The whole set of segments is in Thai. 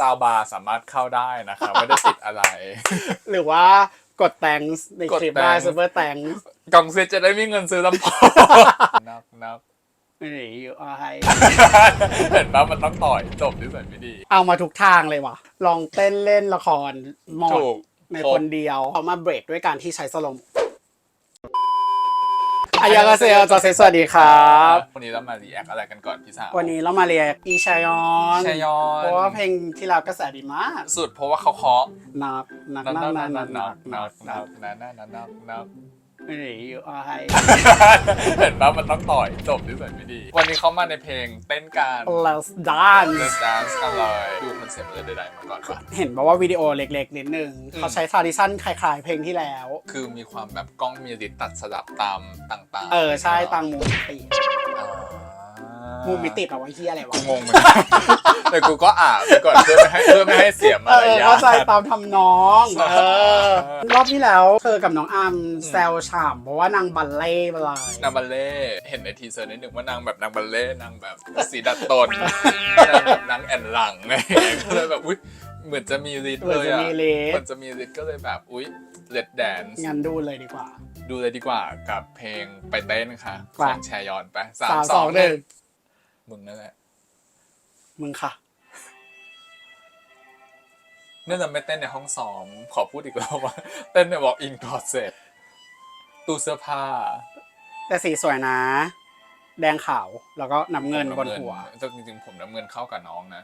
ซาวบาร์สามารถเข้าได้นะครับไม่ได้ติดอะไร หรือว่ากดแตงในคลิปกดได้ thanks ซูเปอร์แตงกองเซตจะได้มีเงินซื้อลำโพงนับนับนี่อยู่อะไรเห็นปะมันต้องต่อยจบที่สันไม่ดี เอามาทุกทางเลยว่ะ ลองเต้นเล่นละครหมดถูกในครบคนเดียวเอามาเบรกด้วยการที่ใช้สโลม อายากาเซลจอเซสวัสดีครับวันนี้เรามารีแอคอะไรกันก่อนพี่สาววันนี้เรามาเรียกอีชายอนชายอนเพราะว่าเพลงที่เรากระแสดีมากสุดเพราะว่าเขาเคาะนักนักนับนันักบนันักบนันักบนันักบนับนับนับนับ นับนี่อยู่อะไรเห็นปะมันต้องต่อยจบที่สันไม่ดี วันนี้เขามาในเพลงเต้นการ Let's dance Let's Dance กันเลยดูคอนเซ็ปต์เลยใดๆมาก่อนปะเห็นบอกว่าวิดีโอเล็กๆนิดนึงอืมเขาใช้ทาริชั่นคล้ายๆเพลงที่แล้ว คือมีความแบบกล้องมีดิตัดสลับตามต่างๆเออ ใช่ตังมูมิติ อ่ามูมิติแปลว่าเฮียอะไรวะกูงงเหมือนกันแต่กูก็อ่านไปก่อนเพื่อไม่ให้เพื่อไม่ให้เสียมาเอรอยาเข้าใจทตามทำน้องใช่เออรอบที่แล้วเธอกับน้องอามแซวฉ่ำเพราะว่านางบัลเล่ต์ไปเลยนางบัลเล่ต์เห็นในทีเซอร์นิดหนึ่งว่านางแบบนางบัลเล่ต์นางแบบสีดัดตนนางแบบนางแอนหลังไงก็เลยแบบอุ้ยเหมือนจะมีฤทธิ์เหมืเลอนยจะอะมีเลเหมืสอนจะมีฤทธิ์ก็เลยแบบอุ้ยเลดแดนซ์งั้นดูเลยดีกว่า ดูเลยดีกว่ากับเพลงไปเต้นค่ะไปของแชยอนไปสามสามสสอองงหหนึ่นึ่ง ง มึงนั่นแหละ มึงค่ะ เนื่องจากไม่เต้นในห้องซ้อม ขอพูดอีกแล้วว่า เต้นใน walk in closet ตู้เสื้อผ้าแต่สีสวยนะ แดงขาวแล้วก็น้ำเงินบนหัวแต่จริงๆผมน้ำเงินเข้ากับน้องนะ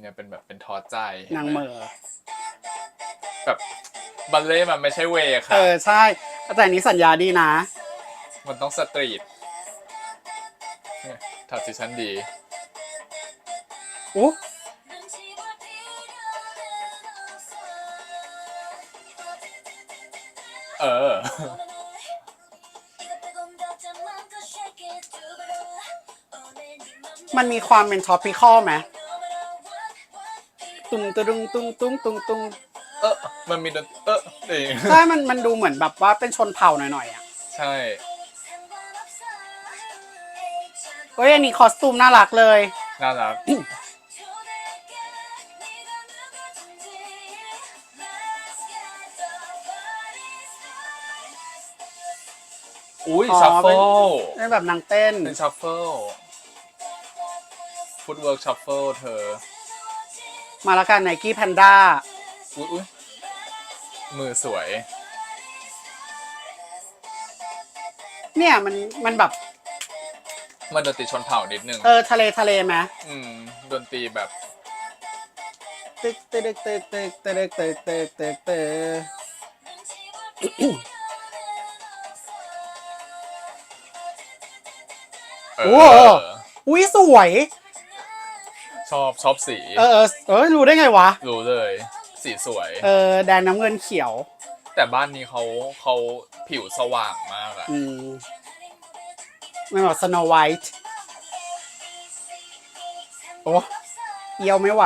เนี่ยเป็นแบบเป็นทอใจนางเหมอแบบบัลเล่ต์มันไม่ใช่เวย์เอค่ะอใช่ แต่อันนี้สัญญาดีนะ มันต้องสตรีท เนี่ยทัดสิชันดีอู้เออ มันมีความเป็นท็อปปิคอลไหมตุ้งตุ้งตุ้งตุ้งตุ้งตุ้งเออ มันมีดนเออเองใช่มันมันดูเหมือนแบบว่าเป็นชนเผ่าหน่อยๆอะ ใช่ เฮ้ยอันนี้คอสตูมน่ารักเลย น่ารัก อุ้ยอ๋อชัฟเฟิเป็นลเป็นแบบนางเต้น เป็นชัฟเฟิลฟุตเวิร์กชัฟเฟิลเธอ มาแล้วกันไนกี้แพนด้าอุ้ยอุ้ยมือสวย เนี่ยมันมันแบบ มันดนตรีชนเผ่านิดนึง เออทะเลทะเลไหมอืม ดนตรีแบบตึกตึกตึกตึกตึกตึกตึกตึกตึกเอโอ้ออุ้ยสวย ชอบชอบสี เออเออเออรู้ได้ไงวะ รู้เลย สีสวย เออแดงน้ำเงินเขียว แต่บ้านนี้เขาเขาผิวสว่างมากอะอืม มันแบบสโนไวท์โอ้เอียวไม่ไหว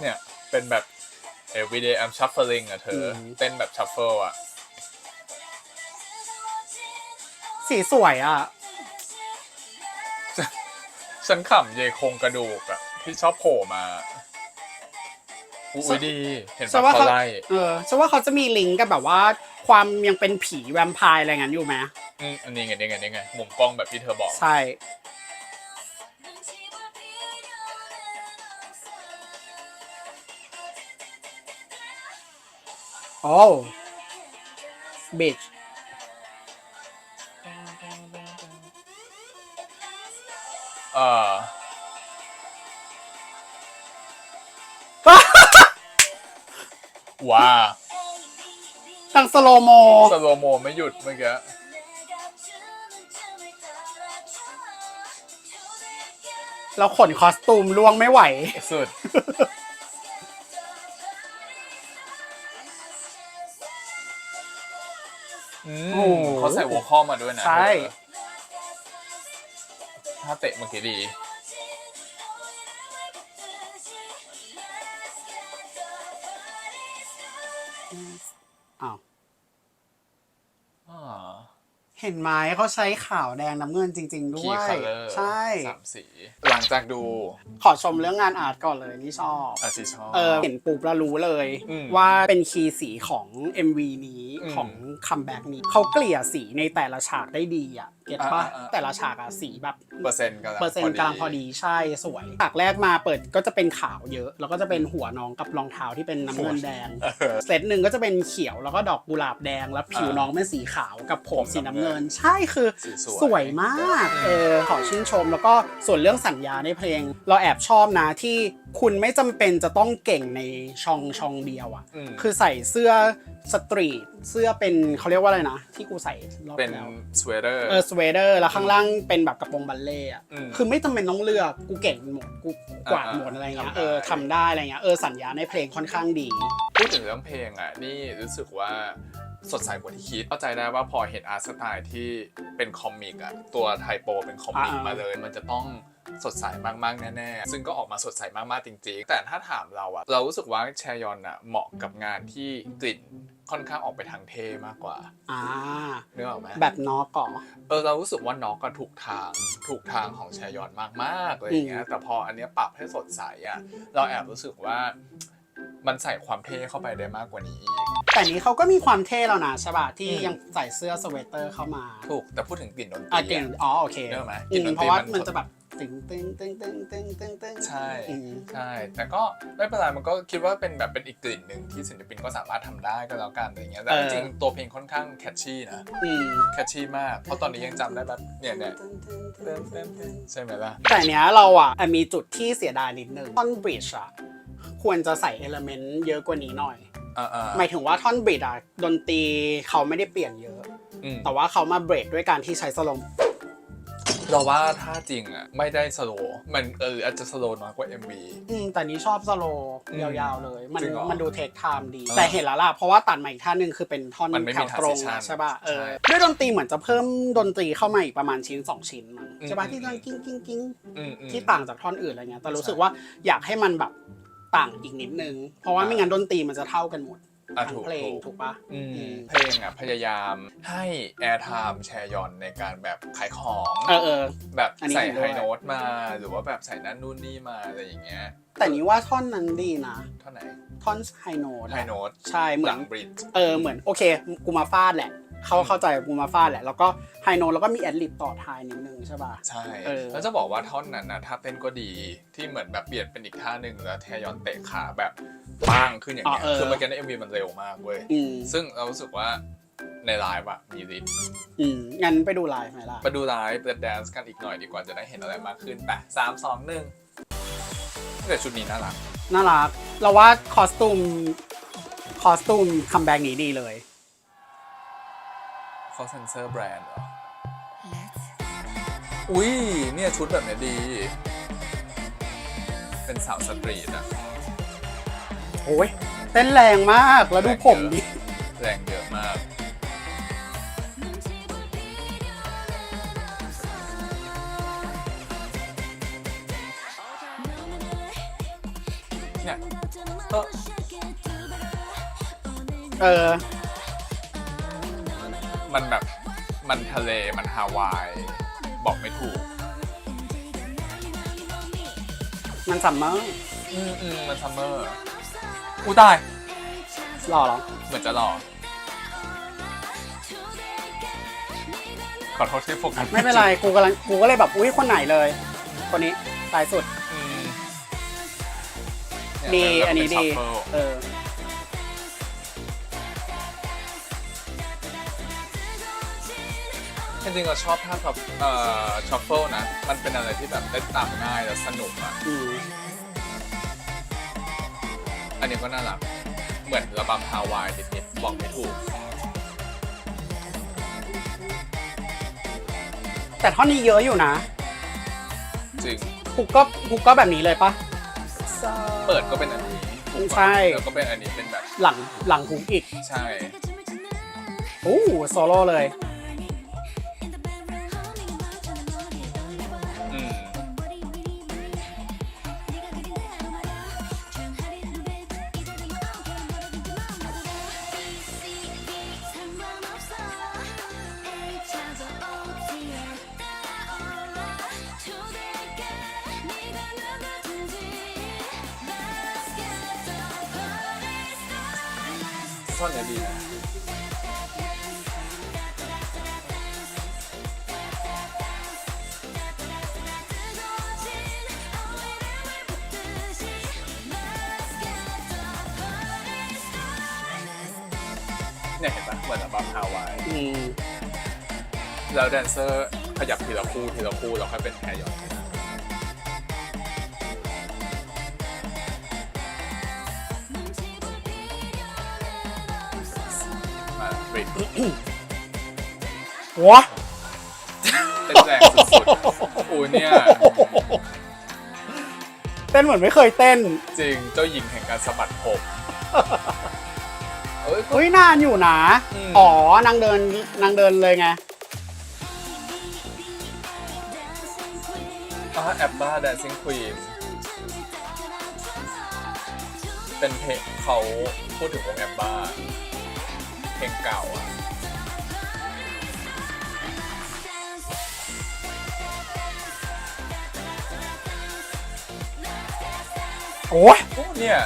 เนี่ย เป็นแบบ everyday I'm shuffling อะเธออม เต้นแบบ shuffle อะสีสวยอะ ฉันขำเยคงกระดูกอะที่ชอบโผล่มา อุ้ยดี เห็นฉัปะนว่าเขาเขาไล่เออฉันว่าเขาจะมีลิงก์กับแบบว่า ความยังเป็นผีแวมไพร์อะไรงั้นอยู่ไหมอืมอันนี้ไงนี่ไงนี่ไงมุมกล้องแบบที่เธอบอก ใช่ โอ้บิช เออว้าตังสโลโม สโลโมไม่หยุดเมื่อกี้แล้วขนคอสตูมล่วงไม่ไหว สุด อืมโอ้โหเขาใส่หัวข้อมาด้วยนะ ใช่เธอ ถ้าเตะเมื่อกี้ดีออ้าวอ๋อเห็นไหมเขาใช้ขาวแดงน้ำเงินจริงๆด้คีวยคัลเลอร์ใช่ สามสี หลังจากดูขอชมเรื่องงานอาร์ตก่อนเลยนี่ชอบ อาชิชอบ เออเห็นปุ๊บแล้วรู้เลย อืมว่าเป็นคีย์สีของ MV นี้อืม ของคัมแบ็กนี้ เขาเกลี่ยสีในแต่ละฉากได้ดีอะ เก็ตปะอ่าอ่าอ่า แต่ละฉากอะสีแบบ เปอร์เซ็นต์กำลังเปอร์เซ็นต์กลางพอดีใช่สวยฉากแรกมาเปิดก็จะเป็นขาวเยอะ แล้วก็จะเป็นหัวน้องกับรองเท้าที่เป็นน้ำเงินแดงเออ เซตหนึ่งก็จะเป็นเขียวแล้วก็ดอกกุหลาบแดง แล้วผิวอ่าน้องเป็นสีขาวกับผมผมสีน้ำเงินน้ำเงิน ใช่คือสีสวยสวยมากเออขอชื่นชมแล้วก็ส่วนเรื่องสัญญาในเพลง เราแอบชอบนะที่คุณไม่จำเป็นจะต้องเก่งในช่องช่องเดียวอะอืม คือใส่เสื้อสตรีทเสื้อเป็นเขาเรียกว่าอะไรนะ ที่กูใส่รอบเป็นแล้ว สเวเตอร์ เออสเวเดอร์แล้วข้างล่างเป็นแบบกระโปรงบัลเล่ต์อะอืมคือไม่จำเป็นต้องเลือกกูเก่งหมดกูกวาดอ่าหมดอะไรเงี้ยทำได้เออทำได้อะไรเงี้ยเออสัญญาในเพลงค่อนข้างดี พูดถึงเรื่องเพลงอะ นี่รู้สึกว่าสดใสกว่าที่คิด เข้าใจได้ว่าพอเห็นอาร์ตสไตล์ที่เป็นคอมิกอะ ตัวไทโปเป็นคอมิกอ่าๆมาเลย มันจะต้อง สดใสมากๆแน่ๆ ซึ่งก็ออกมาสดใสมากๆจริงๆ แต่ถ้าถามเราอะเรารู้สึกว่าแชยอนอะเหมาะกับงานที่กลิ่นค่อนข้างออกไปทางเท่มากกว่าอ่านึกออกไหมแบบนอกก่อเออเรารู้สึกว่าน้องก็ถูกทางถูกทางของแชยอนมากๆเลยอย่างเงี้ยอืมแต่พออันเนี้ยปรับให้สดใสอะเราแอบรู้สึกว่ามันใส่ความเท่เข้าไปได้มากกว่านี้อีก แต่นี้เขาก็มีความเท่แล้วนะใช่ป่ะที่อืมยังใส่เสื้อสเวตเตอร์เข้ามา ถูกแต่พูดถึงกลิ่นดนตอะรีเก่งอะอ๋อโอเคเนอะไหมอืมกลิ่นดนตรีเพราะว่ามันมันจะแบบ ตึงตึงตึงตึงตึงตึงตึงใช่อืมใช่แต่ก็ไม่เป็นไรมันก็คิดว่าเป็นแบบเป็นอีกกลิ่นหนึ่งที่ศิลปินก็สามารถทำได้ก็แล้วกันอะไรเงี้ยแต่เออจริงๆตัวเพลงค่อนข้างแคชชี่นะอืมแคชชี่มากเพราะตอนนี้ยังจำได้แบบเนี่ยเนี่ยเต้นเต้นเต้นใช่ไหมล่ะ แต่เนี้ยเราอะมีจุดที่เสียดายนิดนึงท่อนบริดจ์อะควรจะใส่เอลเมนต์เยอะกว่านี้หน่อย อ่าอ่าหมายถึงว่าท่อนบริดจ์อะดนตรีเขาไม่ได้เปลี่ยนเยอะอืมแต่ว่าเขามาเบรกด้วยการที่ใช้สโลม เราว่าถ้าจริงอะไม่ได้สโลว์มันเอออาจจะสโลว์น้อยกว่า MV อืมแต่นี้ชอบสโลว์อืมยาวๆเลย มันจริงเหรอมันดูเทคไทม์ดี เออแต่เห็นแล้วล่ะเพราะว่าตัดมาอีกท่านหนึ่งคือเป็นท่อนมันไม่แถมีวตรง transition ใช่ป่ะเออใช่ด้วยดนตรีเหมือนจะเพิ่มดนตรีเข้ามาอีกประมาณชิ้น 2 ชิ้นมั้งอืม ใช่ป่ะอืมที่ต้องกิ้งกิ้งกิ้งอืมอืม ที่ต่างจากท่อนอื่นอะไรเงี้ยแต่รู้สึกใช่ว่าอยากให้มันแบบต่างอีกนิดนึง เพราะว่าอ่าไม่งั้นดนตรีมันจะเท่ากันหมด อะทั้ถูงกเพลงถูก ถูกป่ะอืมอืมเพลงอะพยายามให้แอร์ไทม์แชร์ยอนในการแบบขายของเออเออ แบบอันนี้ใส่เห็นด้ไฮวย โน้ตมาหรือว่าแบบใส่นั่นนู่นนี่มาอะไรอย่างเงี้ยแต่นี้ว่าท่อนนั้นดีนะ เท่าไหนท่อนไฮโนดไฮโน้ตใช่เหมืหอลันงบริดจ์เออเหมือนโอเค กูมาฟาดแหละ เขาอืมเข้าใจกูมาฟาดแหละ แล้วก็ไฮโนแล้วก็มีแอดลิบต่อท้ายนิดนึงใช่ป่ะ ใช่เออ แล้วจะบอกว่าท่อนนั้นนะท่าเต้นก็ดีที่เหมือนแบบเปลี่ยนเป็นอีกท่าหนึ่งแล้วแทยอนเตะขาแบบปังขึ้นอย่างเงี้ยคือเมื่อกี้ในเอ็มวีมันเร็วมากเว้ยอืมซึ่งเรารู้สึกว่าในไลฟ์อะมีฤทธิ์อืมงั้นไปดูไลฟ์ไหมล่ะ มาดูไลฟ์เปิดแดนซ์กันอีกหน่อยดีกว่าจะได้เห็นอะไรมากขึ้นไปสามสองหนึ่งแต่ชุดนี้น่ารัก น่ารัก เราว่าคอสตูม คอสตูมคัมแบ็กนี้ดีเลย เขาเซนเซอร์แบรนด์เหรอ อุ้ยเนี่ยชุดแบบเนี้ยดี เป็นสาวสตรีทอะโอ้ยเต้นแรงมากแล้วดูผมดิ แรงเยอะมาก เนี่ยเออเออ มันแบบมันทะเลมันฮาวาย บอกไม่ถูก มันซัมเมอร์อืมอืมมันซัมเมอร์อู้ตาย หล่อเหรอ เหมือนจะหล่อขอโทษที่โฟกัสไม่เป็นไร กูกำลังกูก็เลยแบบ อุ้ยคนไหนเลย คนนี้สายสุด อืมดีเยอันนี้เป็ดีชัฟเฟิลเออ ริงๆเราชอบท่าแบบเอ่อชัฟเฟิลนะ มันเป็นอะไรที่แบบเล่นตามง่ายและสนุกอะ อืมอันนี้ก็น่ารัก เหมือนระบำฮาวายนิดๆบอกไม่ถูก แต่ท่อนนี้เยอะอยู่นะจริง ฮุกก็ฮุกก็แบบนี้เลยปะ เปิดก็เป็นอันนี้ถูกปะใช่ แล้วก็เป็นอันนี้เป็นแบบ หลังหลังฮุกอีก ใช่ โอ้โซโล่เลยอื ท่อนเนี่ยดีเนี่ยเห็นปะเหมือนอัลบั้มฮาวายแล้วแดนเซอร์ขยับทีละคู่ทีละคู่แล้วค่อยเป็นแฮร์ยอน บริกวะเต้นแรงสุดๆอูเนี่ย เต้นเหมือนไม่เคยเต้นจริงเจ้าหญิงแห่งการสะบัดผมเอ้ย เฮ้ยนานอยู่นะอืม อ๋อนางเดินนางเดินเลยไง อ่าแอบบ้า Dancing Queen เป็นเพลงเขาพูดถึงวงแอบบ้าเพลงเก่าอะ โอ้ยโอ้เนี่ย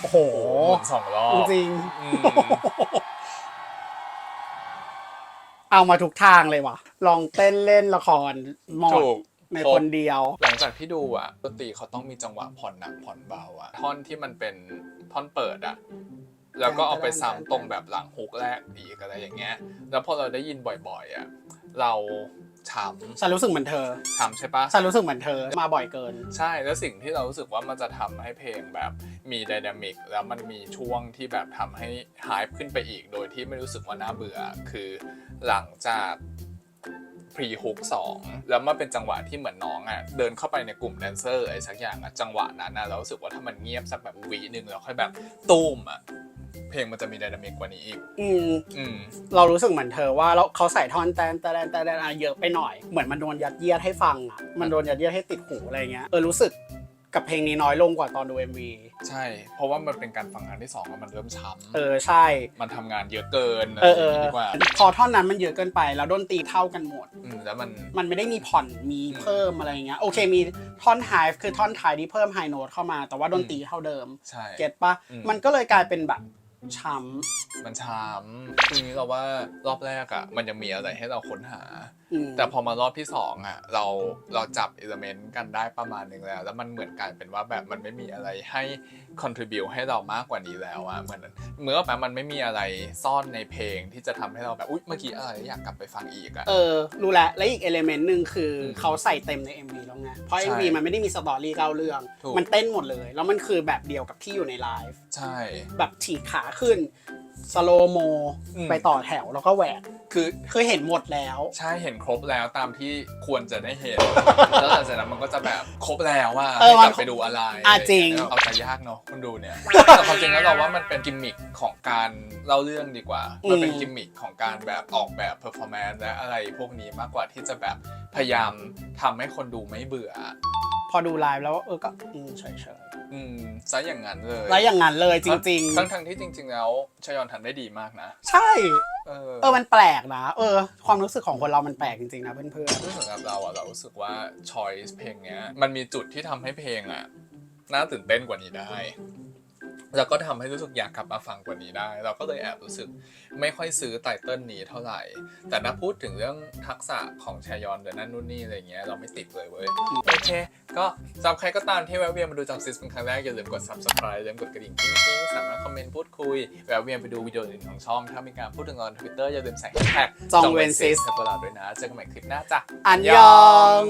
โอ้โหโอ้หมุนสองรอบจริงอืมๆเอามาทุกทางเลยว่ะ ลองเต้นเล่นละครหมดถูกในครบคนเดียว หลังจากที่ดูอะดนตรีเขาต้องมีจังหวะผ่อนหนักผ่อนเบาอะ ท่อนที่มันเป็นท่อนเปิดอะ แล้วก็เอาไปซ้ำตรงแบบหลังฮุกแรกอีกอะไรอย่างเงี้ย แล้วพอเราได้ยินบ่อยๆอะเราช้ฉันรู้สึกเหมือนเธอำช้ำใช่ปะฉันรู้สึกเหมือนเธอมาบ่อยเกิน ใช่แล้วสิ่งที่เรารู้สึกว่ามันจะทำให้เพลงแบบมีไดนามิกแล้วมันมีช่วงที่แบบทำให้หายขึ้นไปอีก โดยที่ไม่รู้สึกว่าน่าเบื่อคือหลังจากพรีฮุกสองแล้วมันเป็นจังหวะที่เหมือนน้องอะเดินเข้าไปในกลุ่มแดนเซอร์อะไรสักอย่างอะจังหวะนั้นนะเรารู้สึกว่าถ้ามันเงียบสักแบบวีหนึ่งแล้วค่อยแบบตูมอะ เพลงมันจะมีไดนามิกกว่านี้อีก อืม อืม เรารู้สึกเหมือนเธอว่าเราเขาใส่ท่อนแตนแตนแตนแตนอะเยอะไปหน่อย เหมือนมันโดนยัดเยียดให้ฟังอะ มันโดนยัดเยียดให้ติดหูอะไรเงี้ย เออรู้สึก กับเพลงนี้น้อยลงกว่าตอนดู MV ใช่ เพราะว่ามันเป็นการฟังครั้งที่สองแล้วมันเริ่มช้ำเออใช่ มันทำงานเยอะเกินเออเออดีกว่าพอท่อนนั้นมันเยอะเกินไป แล้วดนตรีเท่ากันหมดอืมแล้วมัน มันไม่ได้มีผ่อนมีเพิ่มอะไรเงี้ยโอเคมีท่อนไฮฟ์คือท่อนท้ายที่เพิ่มไฮโน้ตเข้ามา แต่ว่าดนตรีเท่าเดิม ใช่ เก็ตปะอืม มันก็เลยกลายเป็นแบบช้มันช้ำทีนี้เราว่ารอบแรกอะ มันยังมีอะไรให้เราค้นหาำอืมแต่พอมารอบที่สองอะเราเราจับอิเลเมนต์กันได้ประมาณหนึ่งแล้ว แล้วมันเหมือนกลายเป็นว่าแบบมันไม่มีอะไรให้ contribu ให้เรามากกว่านี้แล้วอะเหมือนเหมื่อนแบบมันไม่มีอะไรซ่อนในเพลงที่จะทำให้เราแบบอุ๊ยเมื่อกี้อะไรอยากกลับไปฟังอีกอะเออรู้แล้วและอีกเอลเมนต์หนึ่งคืออมเขาใส่เต็มใน MV แล้วไงเพราะใช่ MV มันไม่ได้มีสตอรี่เล่าเรื่องถูกมันเต้นหมดเลย แล้วมันคือแบบเดียวกับที่อยู่ในไลฟ์ใช่แบบฉีกขาขึ้น สโลโมอืม ไปต่อแถวแล้วก็แหวกคือคือเห็นหมดแล้ว ใช่เห็นครบแล้วตามที่ควรจะได้เห็น แล้วหลังจากนั้นมันก็จะแบบครบแล้วว่าเอให้อกมันลับไปดูอะไรอะจริง เอาใจยากเนาะคนดูเนี่ย แต่ความจริงแล้วเราว่ามันเป็นกิมมิคของการเล่าเรื่องดีกว่า มันเป็นกิมมิคของการแบบออกแบบเพอร์ฟอร์แมนซ์และอะไรพวกนี้มากกว่าที่จะแบบพยายามทำให้คนดูไม่เบื่อ พอดูไลฟ์แล้วเออก็อืมเฉยอืมซะอย่างนั้นเลยๆแล้วอย่างนั้นเลยจริง ทั้งทั้งๆที่จริง ๆ แล้วชยอนทำได้ดีมากนะๆ ใช่ เออเออมันแปลกนะเออ ความรู้สึกของคนเรามันแปลกจริงๆนะเพื่อนซึ่งสำหรับเราอะเรารู้สึกว่า choice เพลงเนี้ย มันมีจุดที่ทำให้เพลงอะน่าตื่นเต้นกว่านี้ได้ แล้วก็ทำให้รู้สึกอยากกลับมาฟังกว่านี้ได้ เราก็เลยแอบรู้สึกไม่ค่อยซื้อไตเติ้ลนี้เท่าไหร่ แต่ถ้าพูดถึงเรื่องทักษะของชายอนเดี๋ยวนั่นนู่นนี่อะไรเงี้ยเราไม่ติดเลยเว้ย โอเค ก็สำหรับใครก็ตามที่แวะเวียนมาดูจำซิสเป็นครั้งแรก อย่าลืมกด subscribe อย่าลืมกดกระดิ่งกิ้งกิ้งสามารถคอมเมนต์พูดคุย แวะเวียนไปดูวิดีโออื่นของช่อง ถ้ามีการพูดถึงเราทวิตเตอร์อย่าลืมใส่แฮชแท็กๆจองเวนซิสให้พวกเราด้วยนะ เจอกันใหม่คลิปหน้าจ้ะอันยอง